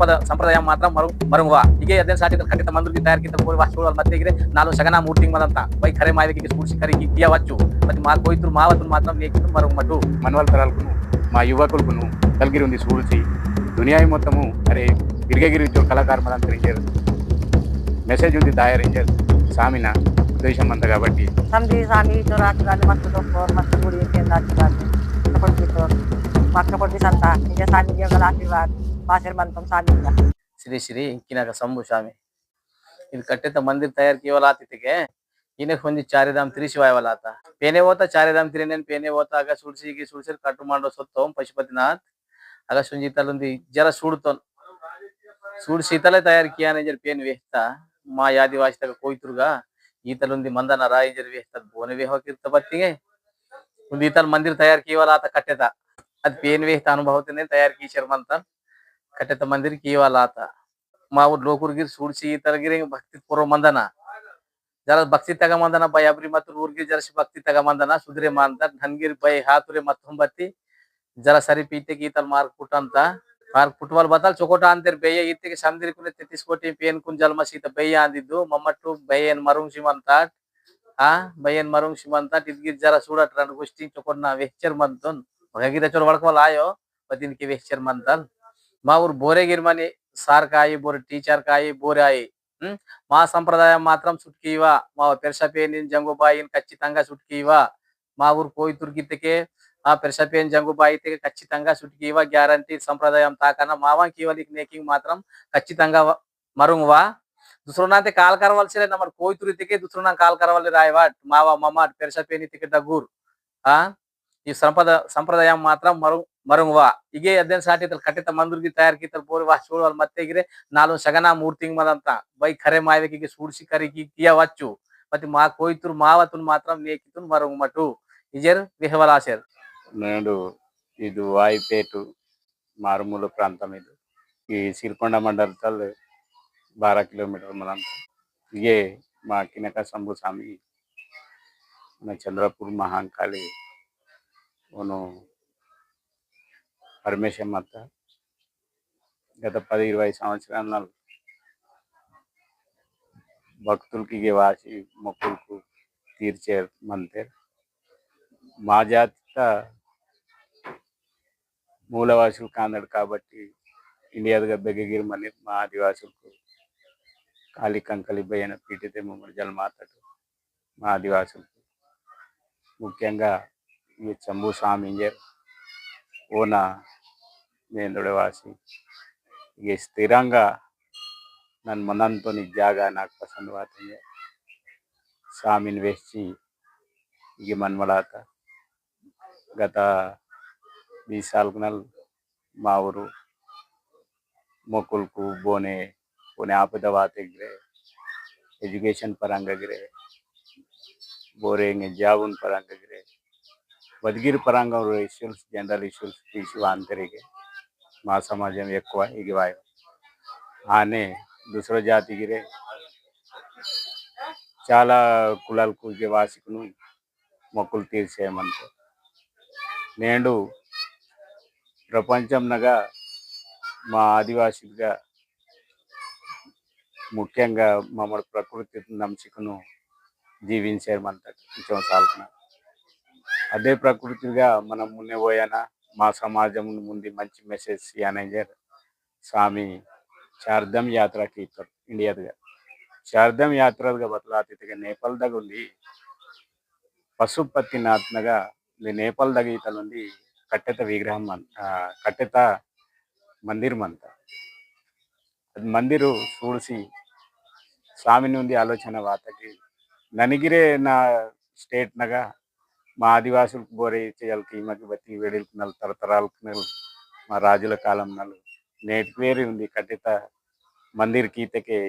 ಸಂಪದ ಸಂಪ್ರದಾಯ ಮಾತ್ರ ಮರು ಮರುಗುವ ಹೀಗೆ ಹದಿನೈದು ಸಾಧ್ಯತೆ ಖಂಡಿತ ಮಂದಿ ತಯಾರಿಕಿಂತ ಕೋರಿ ವಾಸ್ತುಗಳ ಮಧ್ಯೆ ಇದ್ರೆ ನಾನು ಸಗನ ಮೂರ್ತಿಂಗ್ ಬಂದಂತ ಬೈ ಖರೆ ಮಾಯಕ್ಕೆ ಸ್ಫೂರ್ತಿ ಖರೆ ಕಿಯ వచ్చు ಮತ್ತೆ మా కోయితులు మావతులు మాత్రం నేర్చుకుని మరొక మటు మనవల తరాలకును మా యువకులకును కలిగి ఉంది సూడిచి దునియా మొత్తము అరే గిరిగగిరి కళాకారు మనం రేంజర్ మెసేజ్ ఉంది దాయ రేంజర్ సామిన ఉద్దేశం అంత కాబట్టి సంధి సామి ఇటు రాజు కానీ మస్తు డొక్కర్ మస్తు గుడి రాజు కానీ పక్కపొట్టి సంత ఇంకా సామి ఆశీర్వాదం ಆಶೀರ್ವಾದ ಸ್ವಾಮಿ ಶ್ರೀ ಶ್ರೀ ಕಿನಕ ಸಂಭು ಸ್ವಾಮಿ. ಇದು ಕಟ್ಟಿತ ಮಂದಿರ ತಯಾರಿಕೆಯವಲ್ಲ ಆತಿಗೆ ಇನಕ್ ಹೊಂದಿ ಚಾರಿಧಾಮ್ ತಿರಿ ಶಿವಾಯವಲ್ಲ ಆತ ಪೇನೆ ಓತ ಚಾರಿಧಾಮ್ ತಿರಿನೇನ್ ಪೇನೆ ಓತ ಆಗ ಸುಡ್ಸಿಗಿ ಸುಡ್ಸಿರ್ ಕಟ್ಟು ಮಾಡೋ ಸೊತ್ತೋ ಪಶುಪತಿನಾಥ್. ಆಗ ಸುಂಜಿತಲ್ಲೊಂದು ಜರ ಸುಡ್ತೋನ್. ಸುಡ್ ತಯಾರ ತಯಾರಿಕೆಯಾನ ಜರ ಪೇನ್ ವೇಸ್ತ. ಮಾ ಯಾದಿವಾಸಿ ತಗ ಕೋಯ್ತುರ್ಗ. ಈತಲೊಂದು ಮಂದನ ರಾಯಜರ್ ವೇಸ್ತದ ಬೋನವೇ ಹೋಗಿರ್ತ ಬತ್ತಿಗೆ. ಒಂದು ಈತಲ್ ಮಂದಿರ ಕೇವಲ ಆತ ಕಟ್ಟೆತ ಅದ್ ಪೇನ್ ವೇಸ್ತ ಅನುಭವತಿನೇ ತಯಾರಿಕೆ ಶರ್ಮಂತ ಕಟ್ಟೆತ ಮಂದಿರ ಕೀವಾಲ ಆತ. ಮಾವು ಲೋಕುರ್ಗಿರ್ ಸೂಡ್ಸಿ ಈ ತರಗಿರಿ ಭಕ್ತಿ ಪೂರ್ವ ಮಂದನ. ಜರ ಭಕ್ತಿ ತಗಮಂದನ ಬೈ ಅಬ್ರಿ ಮತ್ತು ಊರ್ಗಿ ಜರಸಿ ಭಕ್ತಿ ತಗಮಂದನ ಸುದ್ರಿ ಮಾಂತ ನನ್ಗಿರ್ ಬೈ ಹಾತುರಿ ಮತ್ತೊಂಬತ್ತಿ ಜರ ಸರಿ ಪೀತೆಗೆ ಈತಲ್ ಮಾರ್ಕ್ ಪುಟ್ ಅಂತ. ಮಾರ್ಕ್ ಪುಟ್ಬಾಲ್ ಬತ್ತಲ್ ಚೊಕೋಟ ಅಂತೀರ್ ಬೇಯ ಈತೆಗೆ ಸಮ್ದಿರಿ ಕುನೆ ತೆತ್ತಿಸ್ಕೋಟಿ ಪೇನ್ ಕುನ್ ಜಲ್ಮ ಸೀತ ಬೇಯ ಅಂದಿದ್ದು. ಮಮ್ಮಟ್ಟು ಬೈಯನ್ ಮರುಂಗ್ ಸಿಮಂತ ಆ, ಬೈಯನ್ ಮರುಂಗ್ ಸಿಮಂತ ಇದ್ಗಿರ್ ಜರ ಸೂಡಟ್ರ ಗುಷ್ಟಿ ಚೊಕೋಟ್ ನಾ ವೆಹ್ಚರ್ ಮಂತನ್ ಹೊರಗಿದ ಚೊರ್ ಒಳಕಲ್ ಆಯೋ. ಬದಿನ್ಕಿ ವೆಹ್ಚರ್ ಮಂತಲ್. మా ఊరు బోరేగిరిమని సార్ కాయి బోరు టీచర్ కాయి బోరాయి. మా సంప్రదాయం మాత్రం చుట్టుకీవా మా పెరసపేని జంగుబాయి ఖచ్చితంగా సుట్కీవా. మా ఊరు పోయి తురికితకే ఆ పెరసపేని జంగుబాయి ఖచ్చితంగా సుట్కీవా. గ్యారంటీ సంప్రదాయం తాకన మావా కీవలికి నేకింగ్ మాత్రం ఖచ్చితంగా మరుంగువా. దుసరునాంతే కాల్ కరవలసిలే మరి పోయి తురితికే దుసరునా కాల్ కరవాలి రాయవా మావా మమ్మ పెరసపేని తిక్కి దగ్గూరు. ఆ ఈ సంప్రద సంప్రదాయం మాత్రం మరు ಮರುಂಗುವ ಹೀಗೆ ಅದೇನ್ ಸಾಟಿ ಕಟ್ಟಿತ ಮಂದಿರ್ಗಿ ತಯಾರು ಕಿತ್ತಲ್ ಪೋರಿ ವಾಸ್ చూడాలి ಮತ್ತೆ ಗಿರೆ నాలుగు సగన మూర్తింగ్ మదంత బై ఖరే మాయకి సూడిసి కరికి తీయవచ్చు మరి మా కోయితురు మావతులు మాత్రం నేకితులు మరుంగుమటు ఇజర్ విహవలాసర్ నేడు ఇది వాయిపేటు మారుమూల ప్రాంతం ఇది ఈ సిరికొండ మండలతల్ బారా కిలోమీటర్ మనంతా ఇగే మా కినక శంభు స్వామి మన చంద్రపూర్ మహాంకాళి ఓను పరమేశ్వరం అత్త. గత పది ఇరవై సంవత్సరాల భక్తులకి వాసి మొక్కులకు తీర్చే మంతే. మా జాతిత మూలవాసులు కాందడు కాబట్టి ఇండియాదుగా బెగ్గగిరి మా ఆదివాసులకు కాలి కంకలి బయ్యన పీటితే మమ్మల్ని జలమాతడు మా ఆదివాసులకు. ముఖ్యంగా ఈ చంబు స్వామి ఇంజర్ ओना ನೇಂದೊಡೆವಾಸಿ ये तिरंग ನನ್ನ ಮನಂತೋನಿ ಜಾಗ నాకు ಪಸಂದವಾತಂಗೆ ಸಾಮಿನ್ ವೆಸ್ಸಿ ये मन मड़ाता గత बीस साल నల్ మా ఊరు మొక్కులకు బోనే కొన్ని ఆపద వాతగ్రే ఎడ్యుకేషన్ పరంగా గ్రే ಬೋರೆಂಗೆ ಜಾಬುನ್ ಪರಂಗಗ್ರೆ బతికిరి పరంగా ఇష్యూస్ జనరల్ ఇష్యూస్ తీసి వాంతరికి మా సమాజం ఎక్కువ ఇగివాయి ఆనే దుసర జాతిగిరే చాలా కులాలకు ఇగే వాసికును మొక్కులు తీర్చేయమంటే. నేడు ప్రపంచంనగా మా ఆదివాసిగా ముఖ్యంగా మమ్మల్ని ప్రకృతి నంశకును జీవించేయమంటారు కొంచెం సాల్కున అదే ప్రకృతిగా మనం ముందే పోయానా మా సమాజం ముందు మంచి మెసేజ్ యానేజర్ స్వామి చార్ధం యాత్రకి ఇండియా చార్ధం యాత్రగా బతలాతీతగా నేపాల్ దగ్గర ఉంది పశుపతినాథ్నగా నేపాల్ దగ్గర ఇతనుంది కట్టెత విగ్రహం కట్టెత మందిరం అంత అది మందిరు చూసి స్వామి నుండి ఆలోచన వాతకి ననిగిరే నా స్టేట్నగా మా ఆదివాసులకు బోరే చేయాలి ఈ మధ్య బతికి వేడిలకు తరతరాలకు నెల మా రాజుల కాలం నలు నేటి వేరే ఉంది కట్టిత మందిర్ కీతకే.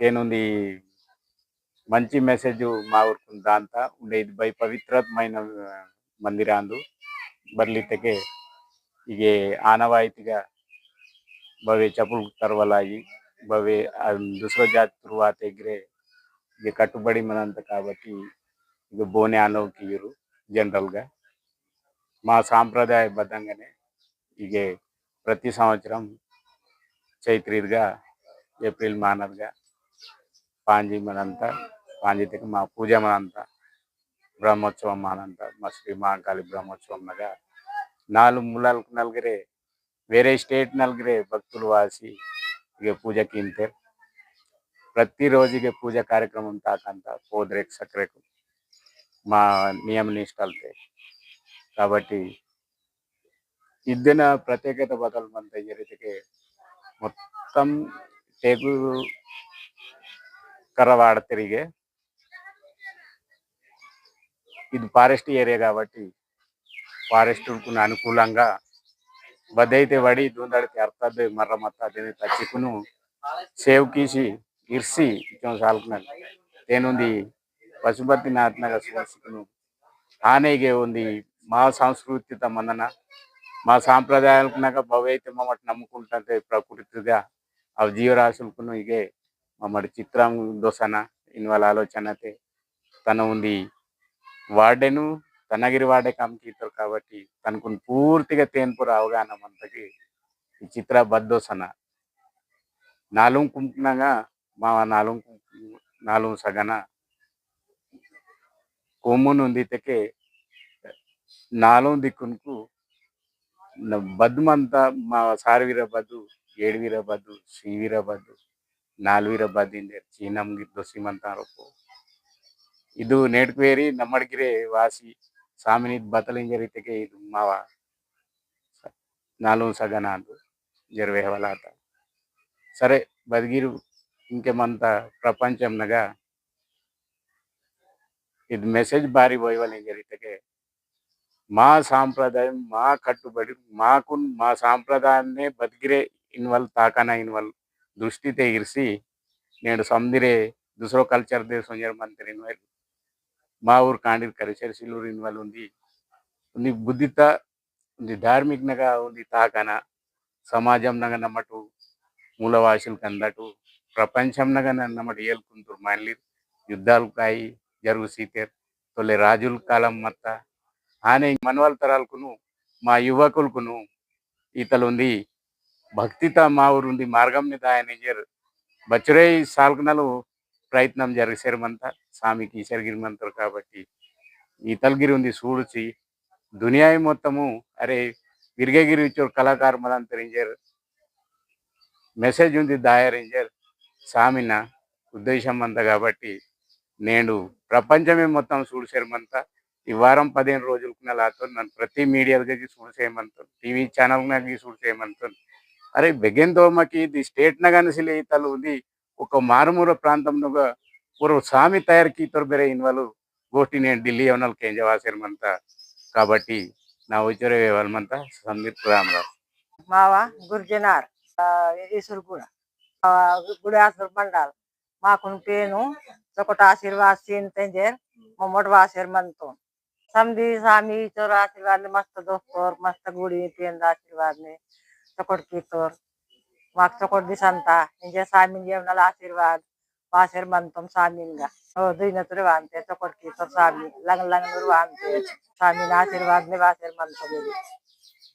తేనుంది మంచి మెసేజ్ మా ఊరికి దాంతా ఉండేది బై పవిత్రమైన మందిరాందు బర్లితకే. ఇక ఆనవాయితీగా భవే చెప్పులు తరవలాయి బవే దుసరో జాతి తరువాత ఎగిరే ఇక కట్టుబడి మనంత కాబట్టి ఇది బోనే అనౌకియరు జనరల్గా. మా సాంప్రదాయబద్ధంగానే ఇది ప్రతి సంవత్సరం చైత్రీదిగా ఏప్రిల్ మానర్గా పాంజీ మనంతా పాంజితికి మా పూజ మనంతా బ్రహ్మోత్సవం మనంతా మా శ్రీ మహాకాళి బ్రహ్మోత్సవంగా నాలుగు మూలాలకు నలుగురే వేరే స్టేట్ నలుగురే భక్తులు వాసి ఇక పూజకి ఇంతే. ప్రతిరోజు ఇక పూజ కార్యక్రమం తాకంత పోదరేక్ సక్రేకు. మా నియమ నిష్టాలతో కాబట్టి ఇద్దిన ప్రత్యేకత బదలు మన జరిగితే మొత్తం వాడ తిరిగే ఇది ఫారెస్ట్ ఏరియా కాబట్టి ఫారెస్ట్కు అనుకూలంగా బద్దయితే పడి దూందడికి అర్థద్దు మర్ర మత్త దీని తచ్చికును సేవ్ కీసి ఇర్సి కొంచెం సాల్కున్నాను తేనుంది పశుపతి నాథనగా సూచికును ఆనేగే ఉంది. మా సాంస్కృతిక మందన మా సాంప్రదాయాలకు భవైతే మమ్మటి నమ్ముకుంటుంటే ప్రకృతిగా అవి జీవరాశులకు ఇగే మమ్మటి చిత్రం దోసన ఇన్ వాళ్ళ తన ఉంది. వాడెను తనగిరి వాడే కమిటీతో కాబట్టి తనకు పూర్తిగా తేన్పుర అవగాహన మంతకి ఈ చిత్ర బద్దోసన. నాలుగు కుంకునగా మా నాలుగు కుంకు- నాలుగు సగన కొమ్మును ఉందితకే నాలుగు దిక్కునకు ನ- ಬದ್ಮಂತ ಮ ಸಾರವೀರ ಬದ್ದು ಏಳುವೀರ ಬದ್ದು ಶ್ರೀವೀರ ಬದ್ದು ನಾಲ್ವೀರ ಬದ್ದಿಂದ ಚೀನಮ್ಗಿ ದೊಸಿಮಂತ ಆರೋಪ ಇದು ನೇಟ್ಕವೇರಿ ನಮ್ಮಡ್ಗಿರೆ ವಾಸಿ ಸಾಮಿನಿ ಬತಲಿಂಜರಿತೆಗೆ ಇದು ಮಾವ నాలుగు సగన ಅದು జరవే హవలాత సరే బదిగిరు ఇంకేమంత ప్రపంచంనగా ఇది మెసేజ్ భారీ పోయవని జరిగితే మా సాంప్రదాయం మా కట్టుబడి మాకు మా సాంప్రదాయాన్నే బతికిరే ఇన్వాల్వ్ తాకాన ఇన్వాల్వ్ దృష్టి తెగిరిసి నేను సందిరే దుసరో కల్చర్ దే సొంజర్ మంత్రి ఇన్వాల్వ్ మా ఊరు కాండి కరిచర్ సిల్లూరు ఇన్వాల్వ్ ఉంది. ఉంది బుద్ధిత ఉంది ధార్మికంగా ఉంది తాకాన సమాజంనగా నమ్మటు మూలవాసులకు అందటు ప్రపంచంనగా నమ్మటు ఏలుకుంటారు మళ్ళీ యుద్ధాలు కాయి జరుగు సీతేర్ తొలి రాజుల కాలం మత్త. ఆనే మనవల్ తరాలకును మా యువకులకును ఈతలు ఉంది భక్తిత మా ఊరు ఉంది మార్గం మీద ఆయన చేరు బచ్చురై సాల్కనలు ప్రయత్నం జరిగేసరిమంత స్వామికి ఈశ్వరగిరిమంతారు కాబట్టి ఈతలగిరి ఉంది చూడుచి దునియా మొత్తము అరే విరిగగిరి ఇచ్చారు కళాకారు మలంతరించారు మెసేజ్ ఉంది దాయరించారు స్వామిన ఉద్దేశం అంతా కాబట్టి నేను ప్రపంచమే మొత్తం చూడసేరమంతా ఈ వారం పదిహేను రోజులకు నెలతో నన్ను ప్రతి మీడియాలకి చూడు చేయమంటాను టీవీ ఛానల్ నాకు చూడు చేయమంటాను అరే బెగెందోమకి ఇది స్టేట్ నగనసిలి తలు ఉంది. ఒక మారుమూల ప్రాంతంలో పూర్వ స్వామి తయారీకి ఇతరు ಬೇರೆ ఇన్వాల్వ్ గోష్ఠి నేను ఢిల్లీ ఏమన్నా కేంద్ర వాసేరమంత కాబట్టి నా వచ్చరే వాళ్ళమంత సందీప్ రామరావు. మావా గుర్జనార్ ఈశ్వర్ కూడా. గుడి ఆశ్వర్ మాకు పేను चकोट आशीर्वाद सीन तेंजेर मोमट वासेर मनतो। समधी सामी, चोर आशीर्वाद ले मस्त दोस्तोर मस्त गुड़ी पेंद आशीर्वाद ने, चकोट की तोर। वाक चकोट दिसंता इंजे सामी जेवनल आशीर्वाद, वासेर मनतम सामींगा हो दुई नतुर वानते चकोट की तोर सामी लंग लंग नुर वानते सामी आशीर्वाद ने, वासेर मनतो। मिली